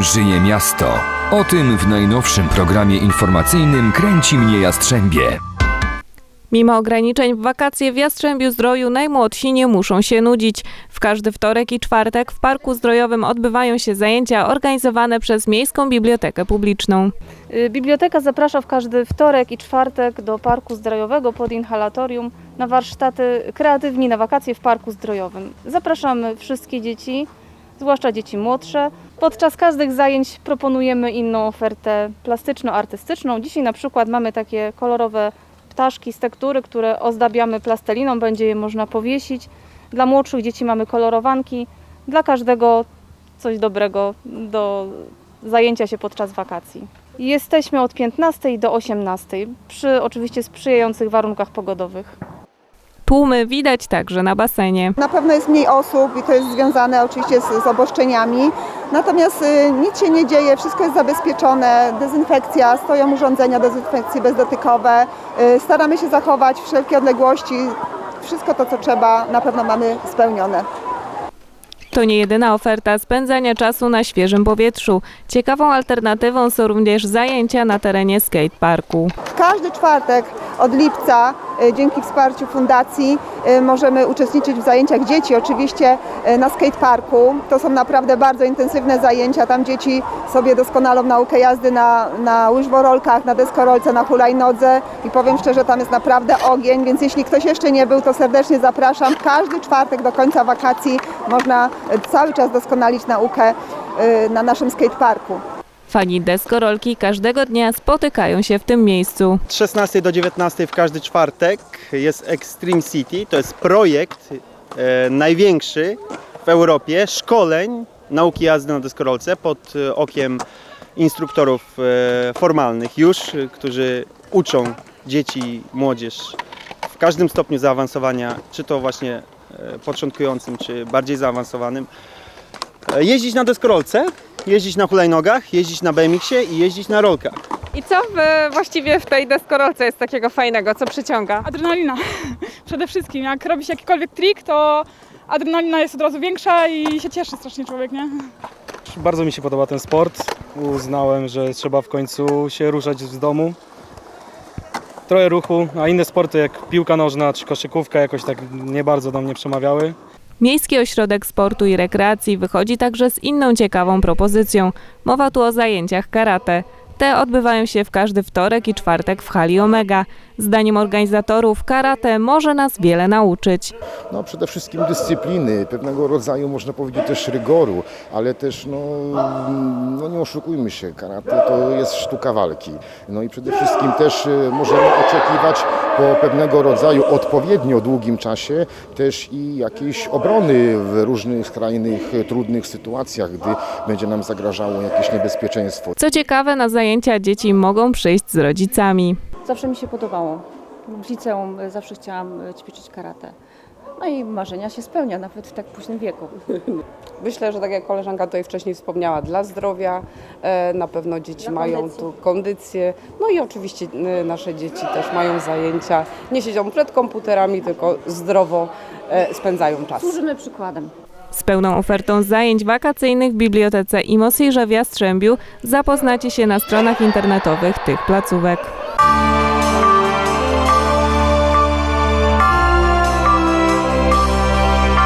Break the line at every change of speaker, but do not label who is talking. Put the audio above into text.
Żyje miasto? O tym w najnowszym programie informacyjnym Kręci mnie Jastrzębie.
Mimo ograniczeń w wakacje w Jastrzębiu Zdroju najmłodsi nie muszą się nudzić. W każdy wtorek i czwartek w Parku Zdrojowym odbywają się zajęcia organizowane przez Miejską Bibliotekę Publiczną.
Y, Biblioteka zaprasza w każdy wtorek i czwartek do Parku Zdrojowego pod inhalatorium na warsztaty kreatywni na wakacje w Parku Zdrojowym. Zapraszamy wszystkie dzieci, zwłaszcza dzieci młodsze. Podczas każdych zajęć proponujemy inną ofertę plastyczno-artystyczną. Dzisiaj na przykład mamy takie kolorowe ptaszki z tektury, które ozdabiamy plasteliną, będzie je można powiesić. Dla młodszych dzieci mamy kolorowanki. Dla każdego coś dobrego do zajęcia się podczas wakacji. Jesteśmy od 15 do 18 przy oczywiście sprzyjających warunkach pogodowych.
Tłumy widać także na basenie.
Na pewno jest mniej osób i to jest związane oczywiście z, z obostrzeniami. Natomiast y, nic się nie dzieje, wszystko jest zabezpieczone, dezynfekcja, stoją urządzenia dezynfekcji bezdotykowe. Y, staramy się zachować wszelkie odległości, wszystko to co trzeba na pewno mamy spełnione.
To nie jedyna oferta spędzania czasu na świeżym powietrzu. Ciekawą alternatywą są również zajęcia na terenie skateparku.
Każdy czwartek od lipca dzięki wsparciu fundacji y, możemy uczestniczyć w zajęciach dzieci, oczywiście y, na skateparku. To są naprawdę bardzo intensywne zajęcia. Tam dzieci sobie doskonalą naukę jazdy na, na łyżworolkach, na deskorolce, na hulajnodze i powiem szczerze, tam jest naprawdę ogień, więc jeśli ktoś jeszcze nie był, to serdecznie zapraszam. Każdy czwartek do końca wakacji można cały czas doskonalić naukę na naszym skateparku.
Fani deskorolki każdego dnia spotykają się w tym miejscu.
Od 16 do 19 w każdy czwartek jest Extreme City. To jest projekt e, największy w Europie szkoleń nauki jazdy na deskorolce pod e, okiem instruktorów e, formalnych już, którzy uczą dzieci, młodzież w każdym stopniu zaawansowania, czy to właśnie e, początkującym, czy bardziej zaawansowanym. E, Jeździć na deskorolce, jeździć na hulajnogach, jeździć na BMX-ie i jeździć na rolkach.
I co w, właściwie w tej deskorolce jest takiego fajnego, co przyciąga?
Adrenalina. Przede wszystkim, jak robi się jakikolwiek trik, to adrenalina jest od razu większa i się cieszy strasznie człowiek, nie?
Bardzo mi się podoba ten sport. Uznałem, że trzeba w końcu się ruszać z domu. Trochę ruchu, a inne sporty jak piłka nożna czy koszykówka jakoś tak nie bardzo do mnie przemawiały.
Miejski Ośrodek Sportu i Rekreacji wychodzi także z inną ciekawą propozycją. Mowa tu o zajęciach karate. Te odbywają się w każdy wtorek i czwartek w hali Omega. Zdaniem organizatorów karate może nas wiele nauczyć.
No, przede wszystkim dyscypliny, pewnego rodzaju można powiedzieć też rygoru, ale też no, no nie oszukujmy się, karate to jest sztuka walki. No i przede wszystkim też y, możemy oczekiwać po pewnego rodzaju odpowiednio długim czasie też i jakiejś obrony w różnych skrajnych, trudnych sytuacjach, gdy będzie nam zagrażało jakieś niebezpieczeństwo.
Co ciekawe, na zajęcia dzieci mogą przyjść z rodzicami.
Zawsze mi się podobało. W liceum zawsze chciałam e, ćwiczyć karate. No i marzenia się spełnia, nawet w tak późnym wieku.
Myślę, że tak jak koleżanka tutaj wcześniej wspomniała, dla zdrowia e, na pewno dzieci
Dla
mają
kondycji.
tu kondycję, no i oczywiście e, nasze dzieci też mają zajęcia, nie siedzą przed komputerami, tylko zdrowo e, spędzają czas.
Służymy przykładem.
Z pełną ofertą zajęć wakacyjnych w Bibliotece Imosirze w Jastrzębiu zapoznacie się na stronach internetowych tych placówek.